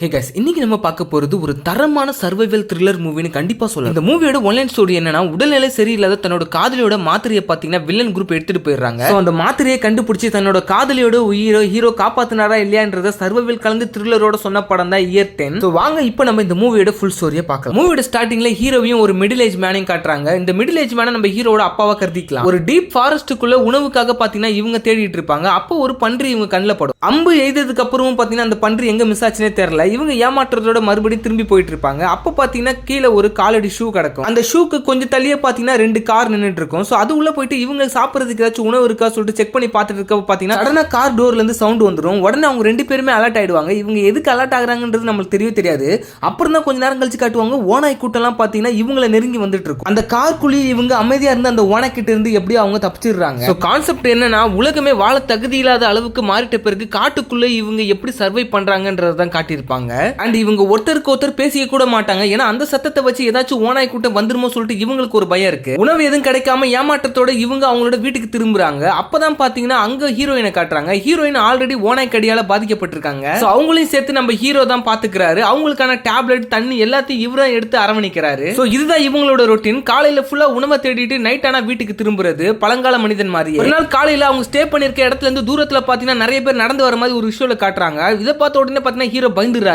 Hey guys இன்னைக்கு நம்ம பார்க்க போகிறது ஒரு தரமான சர்வைவல் த்ரில்லர் மூவின்னு கண்டிப்பாக சொல்லலாம். இந்த மூவியோட ஒன்லைன் ஸ்டோரி என்னன்னா உடல்நிலை சரியில்லாத தன்னோட காதலியோட மாத்திரையை பார்த்தீங்கன்னா வில்லன் குரூப் எடுத்துட்டு போயிடுறாங்க. ஸோ அந்த மாத்திரையை கண்டுபிடிச்சி தன்னோட காதலியோட உயிரோ ஹீரோ காப்பாத்தினாரா இல்லையான்றத சர்வைவல் கலந்து த்ரில்லரோட சொன்ன படம் தான் இயர் டென் ஸோ வாங்க இப்போ நம்ம இந்த மூவியோட ஃபுல் ஸ்டோரியை பார்க்கலாம். மூவியோட ஸ்டார்டிங்ல ஹீரோவையும் ஒரு மிடில் ஏஜ் மேனையும் காட்டுறாங்க. இந்த மிடில் ஏஜ் மேனை நம்ம ஹீரோட அப்பாவை கருதிக்கலாம். ஒரு டீப் ஃபாரஸ்ட்டுக்குள்ள உணவுக்காக பார்த்தீங்கன்னா இவங்க தேடிட்டு இருப்பாங்க. அப்போ ஒரு பன்றி இவங்க கண்ணில் படும். அம்பு எய்ததுக்கு அப்புறமும் பார்த்தீங்கன்னா அந்த பன்றி எங்க மிஸ் ஆச்சுனே தெரியல. இவங்க ஏமாற்றுறதோட மறுபடியும் திரும்பி போயிட்டு இருப்பாங்க அப்போ பார்த்தீங்கன்னா கீழே ஒரு காலடி ஷூ கிடக்கும். அந்த ஷூக்கு கொஞ்சம் தள்ளியே பார்த்தீங்கன்னா ரெண்டு கார் நின்றுட்டு இருக்கும் ஸோ அது உள்ள போயிட்டு இவங்க சாப்பிட்றதுக்கு ஏதாச்சும் உணவு இருக்கா சொல்லிட்டு செக் பண்ணி பார்த்துட்டு இருக்க பார்த்தீங்கன்னா உடனே கார் டோர்லேருந்து சவுண்ட் வந்துடும் உடனே அவங்க ரெண்டு பேருமே அலர்ட் ஆயிடுவாங்க. இவங்க எதுக்கு அலர்ட் ஆகுறாங்கன்றது நம்மளுக்கு தெரியவே தெரியாது. அப்புறம் தான் கொஞ்ச நேரம் கழிச்சு காட்டுவாங்க. ஓனாய் கூட்டம்லாம் பார்த்தீங்கன்னா இவங்களை நெருங்கி வந்துட்டு இருக்கும் அந்த கார்க்குள்ளேயே இவங்க அமைதியாக இருந்து அந்த ஓனாக்கிட்ட இருந்து எப்படி அவங்க தப்பிச்சிடுறாங்க. ஸோ கான்செப்ட் என்னன்னா உலகமே வாழ தகுதி இல்லாத அளவுக்கு மாறிட்ட பிறகு காட்டுக்குள்ளே இவங்க எப்படி சர்வை பண்ணுறாங்கன்றதான் காட்டியிருப்பாங்க. காட்டியிருப்பாங்க அண்ட் இவங்க ஒருத்தருக்கு ஒருத்தர் பேசிக்க கூட மாட்டாங்க. ஏன்னா அந்த சத்தத்தை வச்சு ஏதாச்சும் ஓனாய் கூட்டம் வந்துருமோ சொல்லிட்டு இவங்களுக்கு ஒரு பயம் இருக்கு. உணவு எதுவும் கிடைக்காம ஏமாற்றத்தோட இவங்க அவங்களோட வீட்டுக்கு திரும்புறாங்க. அப்பதான் பாத்தீங்கன்னா அங்க ஹீரோயினை காட்டுறாங்க. ஹீரோயின் ஆல்ரெடி ஓனாய் கடியால பாதிக்கப்பட்டிருக்காங்க. அவங்களையும் சேர்த்து நம்ம ஹீரோ தான் பாத்துக்கிறாரு. அவங்களுக்கான டேப்லெட் தண்ணி எல்லாத்தையும் இவரும் எடுத்து அரவணைக்கிறாரு. ஸோ இதுதான் இவங்களோட ரொட்டீன் காலையில ஃபுல்லா உணவை தேடிட்டு நைட் ஆனா வீட்டுக்கு திரும்புறது. பழங்கால மனிதன் மாதிரி. ஒரு நாள் காலையில அவங்க ஸ்டே பண்ணிருக்க இடத்துல இருந்து தூரத்துல பாத்தீங்கன்னா நிறைய பேர் நடந்து வர மாதிரி ஒரு விஷயம் காட்டுறாங்க. இதை பார்த்த உடனே பாத்தீங்கன்னா ஹீரோ பயந்துறாரு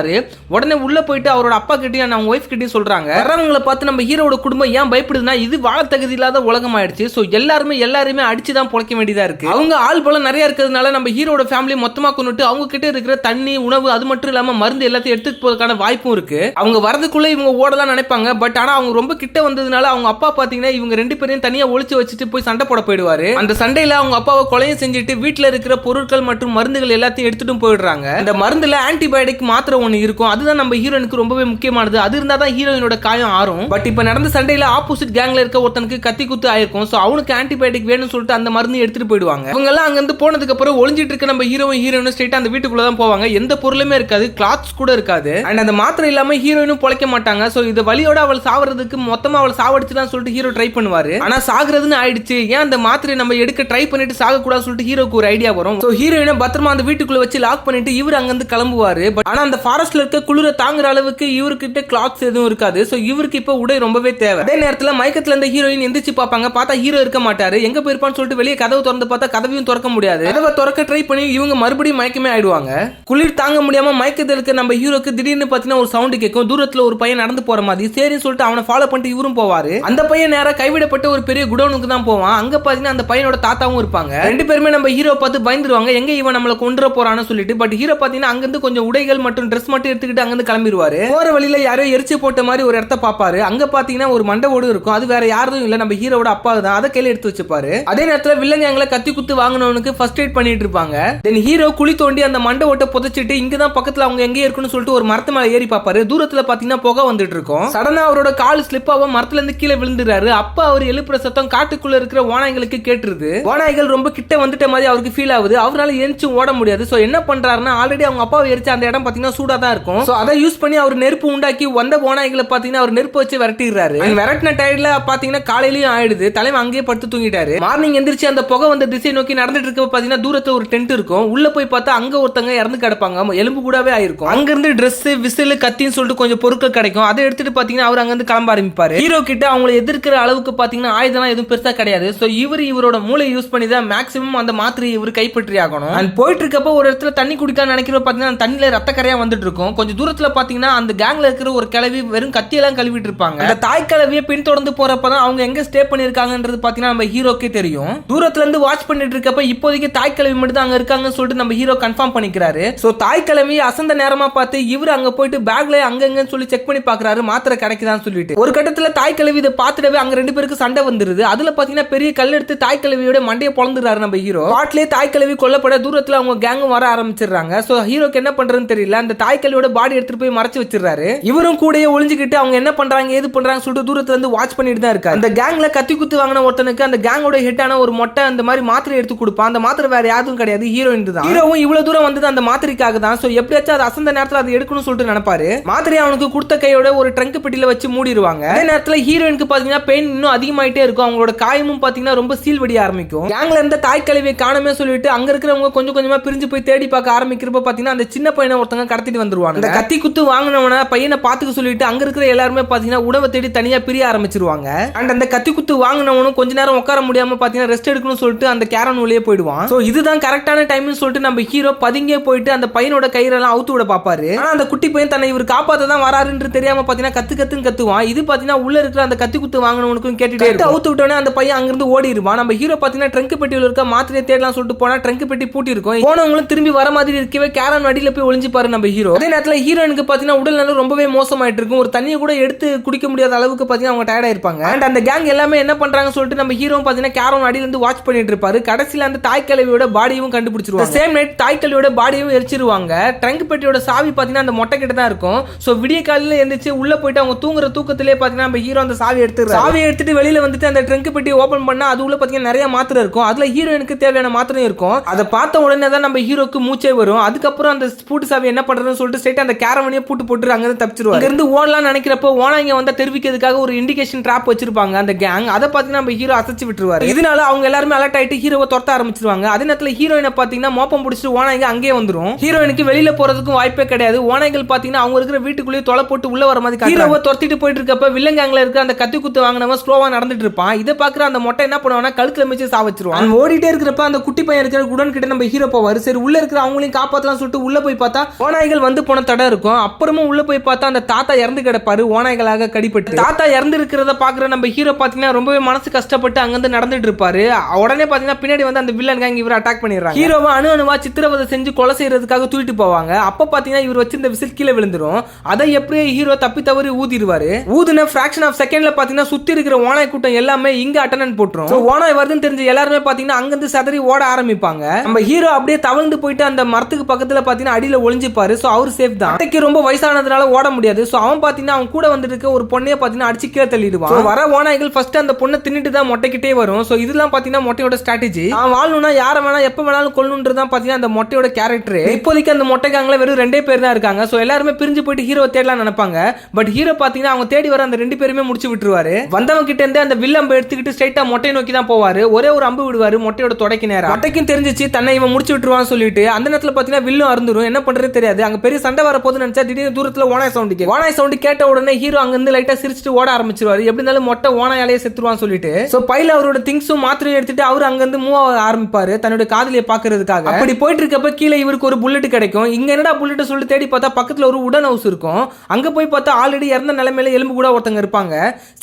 உடனே உள்ள போயிட்டு அவரோட அப்பா கிட்டயும் அவங்க ஒய்ஃப் கிட்டயும் சொல்றாங்க. வர்றவங்களை பார்த்து நம்ம ஹீரோட குடும்பம் ஏன் பயப்படுதுன்னா இது வாழ தகுதி இல்லாத உலகம் ஆயிடுச்சு ஸோ எல்லாருமே எல்லாருமே அடிச்சு தான் பொழைக்க வேண்டியதா இருக்கு. அவங்க ஆள் போல நிறைய இருக்கிறதுனால நம்ம ஹீரோட ஃபேமிலி மொத்தமா கொண்டுட்டு அவங்க கிட்ட இருக்கிற தண்ணி உணவு அது மட்டும் இல்லாம மருந்து எல்லாத்தையும் எடுத்துட்டு போறதுக்கான வாய்ப்பும் இருக்கு. அவங்க வரதுக்குள்ள இவங்க ஓடலாம் நினைப்பாங்க. பட் ஆனா அவங்க ரொம்ப கிட்ட வந்ததுனால அவங்க அப்பா பாத்தீங்கன்னா இவங்க ரெண்டு பேரையும் தனியா ஒழிச்சு வச்சுட்டு போய் சண்டை போட போயிடுவாரு. அந்த சண்டையில அவங்க அப்பாவை கொலையும் செஞ்சுட்டு வீட்டுல இருக்கிற பொருட்கள் மற்றும் மருந்துகள் எல்லாத்தையும் எடுத்துட்டும் போயிடுறாங்க. இந்த மருந்துல ஆன்டிபயோட்டிக் மாத்திரை ஒன்று இருக்கும். அதுதான் நம்ம ஹீரோனுக்கு ரொம்பவே முக்கியமானது. அது இருந்தால் தான் ஹீரோயினோட காயம் ஆறும். பட் இப்போ நடந்த சண்டையில் ஆப்போசிட் கேங்ல இருக்க ஒருத்தனுக்கு கத்தி குத்து ஆயிருக்கும். ஸோ அவனுக்கு ஆன்டிபயோட்டிக் வேணும்னு சொல்லிட்டு அந்த மருந்து எடுத்துட்டு போயிடுவாங்க. அவங்க எல்லாம் அங்கிருந்து போனதுக்கு அப்புறம் ஒளிஞ்சிட்டு இருக்க நம்ம ஹீரோவும் ஹீரோயினும் ஸ்ட்ரெயிட்டாக அந்த வீட்டுக்குள்ள தான் போவாங்க. எந்த பொருளுமே இருக்காது. கிளாத்ஸ் கூட இருக்காது. அண்ட் அந்த மாத்திரை இல்லாமல் ஹீரோயினும் பொழைக்க மாட்டாங்க. ஸோ இது வழியோட அவள் சாவறதுக்கு மொத்தமாக அவள் சாவடிச்சுதான் சொல்லிட்டு ஹீரோ ட்ரை பண்ணுவார். ஆனால் சாகுறதுன்னு ஆயிடுச்சு. ஏன் அந்த மாத்திரை நம்ம எடுக்க ட்ரை பண்ணிட்டு சாகக்கூடாது சொல்லிட்டு ஹீரோக்கு ஒரு ஐடியா வரும்? ஸோ ஹீரோயினை பத்திரமா அந்த வீட்டுக்குள்ள வச்சு லாக் பண்ணிட்டு இவர் அங்கிருந்து கிளம்புவார். பட் ஆனால் அந்த ஃபாரஸ்ட்ல இருக்க குளிர தாங்குற அளவுக்கு இவர்கிட்ட கிளாத்ஸ் எதுவும் இருக்காது. ஸோ இவருக்கு இப்போ உடை ரொம்பவே தேவை. அதே நேரத்தில் மயக்கத்துல இருந்த ஹீரோயின் எந்திரிச்சு பார்ப்பாங்க. பார்த்தா ஹீரோ இருக்க மாட்டாரு. எங்க போயிருப்பான்னு சொல்லிட்டு வெளியே கதவு திறந்து பார்த்தா கதவையும் திறக்க முடியாது. கதவை திறக்க ட்ரை பண்ணி இவங்க மறுபடியும் மயக்கமே ஆயிடுவாங்க. குளிர் தாங்க முடியாம மயக்கத்தில் இருக்க நம்ம ஹீரோக்கு திடீர்னு பார்த்தீங்கன்னா ஒரு சவுண்டு கேட்கும். தூரத்தில் ஒரு பையன் நடந்து போற மாதிரி. சரின்னு சொல்லிட்டு அவனை ஃபாலோ பண்ணிட்டு இவரும் போவாரு. அந்த பையன் நேராக கைவிடப்பட்ட ஒரு பெரிய குடோனுக்கு தான் போவான். அங்க பாத்தீங்கன்னா அந்த பையனோட தாத்தாவும் இருப்பாங்க. ரெண்டு பேருமே நம்ம ஹீரோ பார்த்து பயந்துருவாங்க. எங்க இவன் நம்மளை கொண்டு போறான்னு சொல்லிட்டு. பட் ஹீரோ பாத்தீங்கன்னா அங்கிருந்து கொஞ்சம் உடைகள் மற்றும் ட்ரெஸ் மட்டும் எடுத்துக்கிட்டு அங்கேருந்து கிளம்பிடுவாரு போற வழியில யாரோ எரிச்சு போட்ட மாதிரி ஒரு இடத்த பாப்பாரு. அங்க பாத்தீங்கன்னா ஒரு மண்டவோடு இருக்கும். அது வேற யாரும் இல்ல. நம்ம ஹீரோட அப்பா தான் அதை கையில எடுத்து வச்சுப்பாரு. அதே நேரத்துல வில்லங்க எங்களை கத்தி குத்து வாங்கினவனுக்கு ஃபர்ஸ்ட் எய்ட் பண்ணிட்டு இருப்பாங்க. தென் ஹீரோ குழி தோண்டி அந்த மண்டை ஓட்ட புதைச்சிட்டு இங்க தான் பக்கத்துல அவங்க எங்க இருக்குன்னு சொல்லிட்டு ஒரு மரத்து மேல ஏறி பாப்பாரு. தூரத்துல பாத்தீங்கன்னா புகை வந்துட்டு இருக்கும். சடனா அவரோட கால் ஸ்லிப் ஆகும் மரத்துல இருந்து கீழே விழுந்துறாரு அப்பா அவர் எழுப்புற சத்தம் காட்டுக்குள்ள இருக்கிற ஓநாய்களுக்கு கேட்டுருது. ஓநாய்கள் ரொம்ப கிட்ட வந்துட்ட மாதிரி அவருக்கு ஃபீல் ஆகுது. அவரால் எரிச்சு ஓட முடியாது. சோ என்ன பண்றாருன்னா ஆல்ரெடி அவங்க அப்பாவை எரிச்ச அந்த இடம் பாத்தீங்கன்னா சூடா தான் இருக்கும். சோ அதை யூஸ் பண்ணி அவர் நெருப்பு உண்டாக்கி வந்த ஓநாய்களை பாத்தீங்கன்னா அவர் நெருப்பு வச்சு விரட்டிடுறாரு. விரட்டின டயர்ல பாத்தீங்கன்னா காலையிலயும் ஆயிடுது. தலைவன் அங்கேயே படுத்து தூங்கிட்டாரு. மார்னிங் எந்திரிச்சு அந்த புகை வந்த திசை நோக்கி நடந்துட்டு இருக்க பாத்தீங்கன்னா தூரத்துல ஒரு டென்ட் இருக்கும். உள்ள போய் பார்த்தா அங்க ஒருத்தங்க இறந்து கிடப்பாங்க. எலும்பு கூடவே ஆயிருக்கும். அங்க இருந்து Dress விசில் கத்தின்னு சொல்லிட்டு கொஞ்சம் பொருட்கள் கிடைக்கும். அதை எடுத்துட்டு பாத்தீங்கன்னா அவர் அங்க இருந்து கிளம்ப ஆரம்பிப்பாரு. ஹீரோ கிட்ட அவங்களை எதிர்க்கிற அளவுக்கு பாத்தீங்கன்னா ஆயுதம் எதுவும் பெருசா கிடையாது. சோ இவர் இவரோட மூளை யூஸ் பண்ணி தான் மேக்ஸிமம் அந்த மாத்திரையை இவர் கைப்பற்றி ஆகணும் அண்ட் போயிட்டு இருக்கப்போ ஒரு இடத்துல தண்ணி குடிக்க நினைக்கிற பாத்தீங்கன்னா தண்ணியில ரத்த கரையா வந்துட்டு இருக்கும் கொஞ்சம் தூரத்துல பாத்தீங்கன்னா அந்த கேங்ல இருக்கிற ஒரு கிளவி வெறும் கத்தியெல்லாம் கழுவிட்டு இருப்பாங்க அந்த தாய் கிளவியை பின்தொடர்ந்து போறப்பதான் அவங்க எங்க ஸ்டே பண்ணிருக்காங்கன்றது பாத்தீங்கன்னா நம்ம ஹீரோக்கே தெரியும். தூரத்துல இருந்து வாட்ச் பண்ணிட்டு இருக்கப்ப இப்போதைக்கு தாய் கிளவி மட்டும் தான் அங்க இருக்காங்கன்னு சொல்லிட்டு நம்ம ஹீரோ கன்ஃபார்ம் பண்ணிக்கிறாரு. சோ தாய் கிளவி அசந்த நேரமா பார்த்து இவர் அங்க போயிட்டு பேக்ல அங்கங்கன்னு சொல்லி செக் பண்ணி பாக்குறாரு. மாத்திரை கிடைக்குதான்னு சொல்லிட்டு. ஒரு கட்டத்துல தாய் கிளவி இதை பார்த்துடவே அங்க ரெண்டு பேருக்கு சண்டை வந்துருது. அதுல பாத்தீங்கன்னா பெரிய கல் எடுத்து தாய் கிளவியோட மண்டையை பொழந்துறாரு நம்ம ஹீரோ பாட்டிலே தாய் கிளவி கொல்லப்பட தூரத்துல அவங்க கேங்கும் வர ஆரம்பிச்சிடுறாங்க. சோ ஹீரோக்கு என்ன பண்றதுன்னு தெரியல. அந்த தாய் கிளவியோட பாடி எடுத்துட்டு போய் மறைச்சு வச்சிருக்காரு இவரும் கூடயே ஒளிஞ்சுக்கிட்டு அவங்க என்ன பண்றாங்க ஏது பண்றாங்க சொல்லிட்டு தூரத்துல இருந்து வாட்ச் பண்ணிட்டு தான் இருக்காரு. அந்த கேங்ல கத்தி குத்து வாங்கின ஒருத்தனுக்கு அந்த கேங்கோட ஹெட்டான ஒரு மொட்டை அந்த மாதிரி மாத்திரை எடுத்து கொடுப்பான். அந்த மாத்திரை வேற யாரும் கிடையாது ஹீரோயின் தான் ஹீரோவும் இவ்வளவு தூரம் வந்தது அந்த மாத்திரைக்காக தான். சோ எப்படியாச்சும் அது அசந்த நேரத்துல அதை எடுக்கணும்னு சொல்லிட்டு நினைப்பாரு. மாத்திரை அவனுக்கு கொடுத்த கையோட ஒரு ட்ரங்க் பெட்டியில வச்சு மூடிடுவாங்க. அதே நேரத்துல ஹீரோயினுக்கு பாத்தீங்கன்னா பெயின் இன்னும் அதிகமாயிட்டே இருக்கும். அவங்களோட காயமும் பாத்தீங்கன்னா ரொம்ப சீல் ஆரம்பிக்கும். கேங்ல இருந்த தாய் கழிவை காணமே சொல்லிட்டு அங்க இருக்கிறவங்க கொஞ்சம் கொஞ்சமா பிரிஞ்சு போய் தேடி பார்க்க ஆரம்பிக்கிறப்ப பாத்தீங்கன்னா அந்த சின்ன பையனை ஒருத்தங்க கடத்தி தேடி வந்துருவாங்க இந்த கத்தி குத்து வாங்கினவன பையனை பாத்துக்க சொல்லிட்டு அங்க இருக்கிற எல்லாருமே பாத்தீங்கன்னா உணவை தேடி தனியா பிரிய ஆரம்பிச்சிருவாங்க. அண்ட் அந்த கத்தி குத்து வாங்கினவனும் கொஞ்ச நேரம் உட்கார முடியாம பாத்தீங்கன்னா ரெஸ்ட் எடுக்கணும்னு சொல்லிட்டு அந்த கேரன் உள்ளே போயிடுவான். சோ இதுதான் கரெக்டான டைம்னு சொல்லிட்டு நம்ம ஹீரோ பதுங்கே போயிட்டு அந்த பையனோட கயிறெல்லாம் அவுத்து விட பாப்பாரு ஆனா அந்த குட்டி பையன் தன்னை இவர் காப்பாத்த தான் வராருன்னு தெரியாம பாத்தீங்கன்னா கத்து கத்துன்னு கத்துவான். இது பாத்தீங்கன்னா உள்ள இருக்கிற அந்த கத்தி குத்து வாங்கினவனுக்கும் கேட்டுட்டே அவுத்து விட்டோன்னே அந்த பையன் அங்கிருந்து ஓடிடுவான் நம்ம ஹீரோ பாத்தீங்கன்னா ட்ரங்க் பெட்டியில் இருக்க மாத்திரையை தேடலாம் சொல்லிட்டு போனா ட்ரங்க் பெட்டி பூட்டி இருக்கும் போனவங்களும் திரும்பி வர மாதிரி இருக்கவே கேரன் அடியில போய் ஒளிஞ்சுப்பாரு நம்ம ஹீரோ அதே நேரத்தில் ஹீரோனுக்கு பார்த்தீங்கன்னா உடல் நலம் ரொம்பவே மோசமாயிட்டு இருக்கும் ஒரு தண்ணியை கூட எடுத்து குடிக்க முடியாத அளவுக்கு பார்த்தீங்கன்னா அவங்க டயர்டாக இருப்பாங்க அண்ட் அந்த கேங் எல்லாமே என்ன பண்ணுறாங்கன்னு சொல்லிட்டு நம்ம ஹீரோ பார்த்தீங்கன்னா கேரன் அடியில வாட்ச் பண்ணிட்டு இருப்பாரு. கடைசியில் அந்த தாய் கலவியோட பாடியும் கண்டுபிடிச்சிருவாங்க. சேம் நைட் தாய் பாடியும் எரிச்சிருவாங்க. ட்ரங்க் பெட்டியோட சாவி பார்த்தீங்கன்னா அந்த மொட்டை கிட்ட தான் இருக்கும். ஸோ விடிய காலையில் எழுந்திரிச்சு உள்ளே போயிட்டு அவங்க தூங்குற தூக்கத்திலே பார்த்தீங்கன்னா நம்ம ஹீரோ அந்த சாவி எடுத்து சாவி எடுத்துட்டு வெளியில் வந்துட்டு அந்த ட்ரங்க் பெட்டி ஓப்பன் பண்ணா அது உள்ள பார்த்தீங்கன்னா நிறைய மாத்திரை இருக்கும். அதில் ஹீரோயினுக்கு தேவையான மாத்திரையும் இருக்கும். அதை பார்த்த உடனே தான் நம்ம ஹீரோக்கு மூச்சே வரும். அதுக்கப்புறம் அந்த ஸ்பூட் சாவி என்ன பண்ணுறது பண்றதுன்னு சொல்லிட்டு ஸ்ட்ரைட் அந்த கேரவனையே பூட்டு போட்டு அங்க இருந்து தப்பிச்சிருவாங்க அங்க இருந்து ஓடலாம் நினைக்கிறப்போ ஓனாங்க வந்தா தெரிவிக்கிறதுக்காக ஒரு இண்டிகேஷன் ட்ராப் வச்சிருப்பாங்க. அந்த கேங் அதை பாத்தீங்கன்னா நம்ம ஹீரோ அசைச்சு விட்டுருவாரு. இதனால அவங்க எல்லாருமே அலர்ட் ஆயிட்டு ஹீரோவை துரத்த ஆரம்பிச்சிருவாங்க. அதே நேரத்துல ஹீரோயினை பாத்தீங்கன்னா மோப்பம் பிடிச்சிட்டு ஓனாங்க அங்கேயே வந்துரும். ஹீரோயினுக்கு வெளியில போறதுக்கும் வாய்ப்பே கிடையாது. ஓனாய்கள் பாத்தீங்கன்னா அவங்க இருக்கிற வீட்டுக்குள்ளேயே தொலை போட்டு உள்ள வர மாதிரி ஹீரோவை துரத்திட்டு போயிட்டு இருக்கப்ப வில்லன் கேங்ல இருக்க அந்த கத்தி குத்து வாங்கினவன் ஸ்லோவா நடந்துட்டு இருப்பான். இதை பாக்குற அந்த மொட்டை என்ன பண்ணுவானா கழுத்துல மிச்சு சாவச்சிருவான் அவன் ஓடிட்டே இருக்கிறப்ப அந்த குட்டி பையன் இருக்கிற குடன் கிட்ட நம்ம ஹீரோ போவாரு. சரி உள்ள இருக்கிற அவங்களையும் காப்பாத்தலாம் சொல்லிட்டு உள்ள போய் பார்த்தா ஓநாய்கள் வந்து போன தடை இருக்கும். அப்புறமும் உள்ள போய் பார்த்தா அந்த தாத்தா இறந்து கிடப்பாரு. ஓநாய்களாக கடிபட்டு. தாத்தா இறந்து இருக்கிறத பாக்குற நம்ம ஹீரோ பாத்தீங்கன்னா ரொம்பவே மனசு கஷ்டப்பட்டு அங்கிருந்து நடந்துட்டு இருப்பாரு. உடனே பாத்தீங்கன்னா பின்னாடி வந்து அந்த வில்லன் கேங் இவர் அட்டாக் பண்ணிடுறாங்க. ஹீரோவை அணு அணுவா சித்திரவதை செஞ்சு கொலை செய்யறதுக்காக தூக்கிட்டு போவாங்க. அப்ப பாத்தீங்கன்னா இவர் வச்சிருந்த விசில் கீழே விழுந்துரும். அதை எப்படியே ஹீரோ தப்பி தவறி ஊதிடுவாரு. ஊதுன ஃபிராக்ஷன் ஆஃப் செகண்ட்ல பாத்தீங்கன்னா சுத்தி இருக்கிற ஓனாய் கூட்டம் எல்லாமே இங்க அட்டனன் போட்டுரும். ஓனாய் வருதுன்னு தெரிஞ்ச எல்லாருமே பாத்தீங்கன்னா அங்கிருந்து சதறி ஓட ஆரம்பிப்பாங்க. நம்ம ஹீரோ அப்படியே தவழ்ந்து போயிட்டு அந்த மரத்துக்கு பக்கத்துல பாத்தீங்கன்னா அடியில் ஒளிஞ்சுப்பாரு. ஸோ அவர் சேஃப் தான். அத்தைக்கு ரொம்ப வயசானதுனால ஓட முடியாது. ஸோ அவன் பார்த்தீங்கன்னா அவன் கூட வந்துட்டு இருக்க ஒரு பொண்ணைய பார்த்தீங்கன்னா அடிச்சு கீழே தள்ளிடுவான். வர ஓநாய்கள் ஃபர்ஸ்ட் அந்த பொண்ணை தின்னுட்டு தான் மொட்டைக்கிட்டே வரும். ஸோ இதெல்லாம் பார்த்தீங்கன்னா மொட்டையோட ஸ்ட்ராட்டஜி அவன் வாழணும்னா யாரை வேணா எப்போ வேணாலும் கொள்ளணும்ன்றது தான் பார்த்தீங்கன்னா அந்த மொட்டையோட கேரக்டர் இப்போதைக்கு அந்த மொட்டை வெறும் ரெண்டே பேர் தான் இருக்காங்க. ஸோ எல்லாருமே பிரிஞ்சு போயிட்டு ஹீரோ தேடலாம் நினைப்பாங்க. பட் ஹீரோ பார்த்தீங்கன்னா அவங்க தேடி வர அந்த ரெண்டு பேருமே முடிச்சு விட்டுருவாரு. வந்தவங்க கிட்ட இருந்து அந்த வில்லம்பு எடுத்துக்கிட்டு ஸ்ட்ரைட்டா மொட்டையை நோக்கி தான் போவாரு. ஒரே ஒரு அம்பு விடுவாரு மொட்டையோட தொடக்கி நேரம் மொட்டைக்கும் தெரிஞ்சிச்சு தன்னை இவன் முடிச்சு விட்டுருவான்னு சொல்லிட்டு அந்த நேரத்தில் பார்த்தீங்கன்னா வில்லும் அருந்துரும். என்ன பண்றது தெரியாது. அங்க பெரிய சண்டை வர போது நினைச்சா திடீர்னு தூரத்துல ஓனாய் சவுண்ட் கேட்கும் ஓனாய் சவுண்ட் கேட்ட உடனே ஹீரோ அங்க இருந்து லைட்டா சிரிச்சிட்டு ஓட ஆரம்பிச்சிருவாரு. எப்படி இருந்தாலும் மொட்டை ஓனாயாலே செத்துருவான்னு சொல்லிட்டு. சோ பையில அவரோட திங்ஸும் மாத்திரையும் எடுத்துட்டு அவர் அங்க இருந்து மூவ் ஆக ஆரம்பிப்பாரு தன்னுடைய காதலியை பாக்குறதுக்காக அப்படி போயிட்டு இருக்கப்ப கீழே இவருக்கு ஒரு புல்லட் கிடைக்கும். இங்க என்னடா புல்லட் சொல்லி தேடி பார்த்தா பக்கத்துல ஒரு உடன் ஹவுஸ் இருக்கும். அங்க போய் பார்த்தா ஆல்ரெடி இறந்த நிலைமையில எலும்பு கூட ஒருத்தங்க இருப்பாங்க.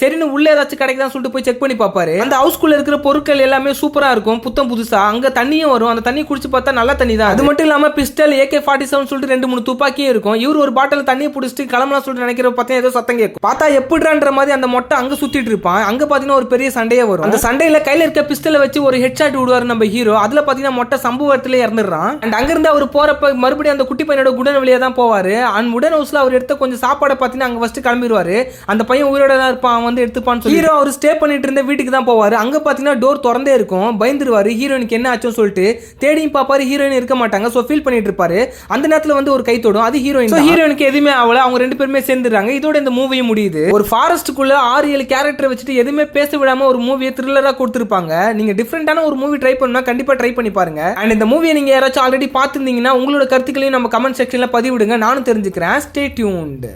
சரின்னு உள்ள ஏதாச்சும் கிடைக்குதான்னு சொல்லிட்டு போய் செக் பண்ணி பார்ப்பாரு. அந்த ஹவுஸ்குள்ள இருக்கிற பொருட்கள் எல்லாமே சூப்பரா இருக்கும். புத்தம் புதுசா. அங்க தண்ணியும் வரும். அந்த தண்ணி குடிச்சு பார்த்தா நல்ல தண்ணி தான் அது மட்டும் இல்லாம பிஸ்டல் ஏகே ஃபார்ட்டி செவன் சொல்லிட்டு ரெண்டு மூணு துப்பாக்கியும் இருக்கும். இவர் ஒரு பாட்டில் தண்ணியை பிடிச்சிட்டு கிளம்பலாம் சொல்லிட்டு நினைக்கிற பார்த்தா ஏதோ சத்தம் கேட்கும். பார்த்தா எப்படின்ற மாதிரி அந்த மொட்டை அங்க சுத்திட்டு இருப்பான். அங்க பாத்தீங்கன்னா ஒரு பெரிய சண்டையே வரும். அந்த சண்டையில கையில இருக்க பிஸ்டலை வச்சு ஒரு ஹெட்ஷாட் விடுவார் விடுவாரு நம்ம ஹீரோ அதுல பாத்தீங்கன்னா மொட்டை சம்பவத்துல இறந்துடுறான். அண்ட் அங்கேருந்து அவர் போறப்ப மறுபடியும் அந்த குட்டி பையனோட குடன் வழியா தான் போவாரு. அண்ட் உடன் ஹவுஸ்ல அவர் எடுத்த கொஞ்சம் சாப்பாடை பாத்தீங்கன்னா அங்க ஃபர்ஸ்ட் கிளம்பிடுவாரு. அந்த பையன் உயிரோட தான் இருப்பான். அவன் வந்து எடுத்துப்பான்னு ஹீரோ அவர் ஸ்டே பண்ணிட்டு இருந்த வீட்டுக்கு தான் போவாரு. அங்க பாத்தீங்கன்னா டோர் திறந்தே இருக்கும். பயந்துருவாரு. ஹீரோயினுக்கு என்ன ஆச்சுன்னு சொல்லிட்டு தேடியும் பாப்பாரு ஹீரோயின் இருக்க மாட்டாங்க. ஸோ ஃபீல் பண்ணிட்டு இருப்பாரு. அந்த நேரத்தில் வந்து ஒரு கை தொடும் அது ஹீரோயின் ஹீரோயினுக்கு எதுவுமே ஆகல. அவங்க ரெண்டு பேருமே சேர்ந்துடுறாங்க. இதோட இந்த மூவியும் முடியுது. ஒரு ஃபாரஸ்ட்டுக்குள்ள ஆறு ஏழு கேரக்டர் வச்சுட்டு எதுவுமே பேச விடாம ஒரு மூவியை த்ரில்லரா கொடுத்துருப்பாங்க. நீங்க டிஃப்ரெண்டான ஒரு மூவி ட்ரை பண்ணா கண்டிப்பா ட்ரை பண்ணி பாருங்க. அண்ட் இந்த மூவியை நீங்க யாராச்சும் ஆல்ரெடி பார்த்துருந்தீங்கன்னா உங்களோட கருத்துக்களையும் நம்ம கமெண்ட் செக்ஷன்ல பதிவிடுங்க. நானும் தெரிஞ்சுக்கிறேன். Stay tuned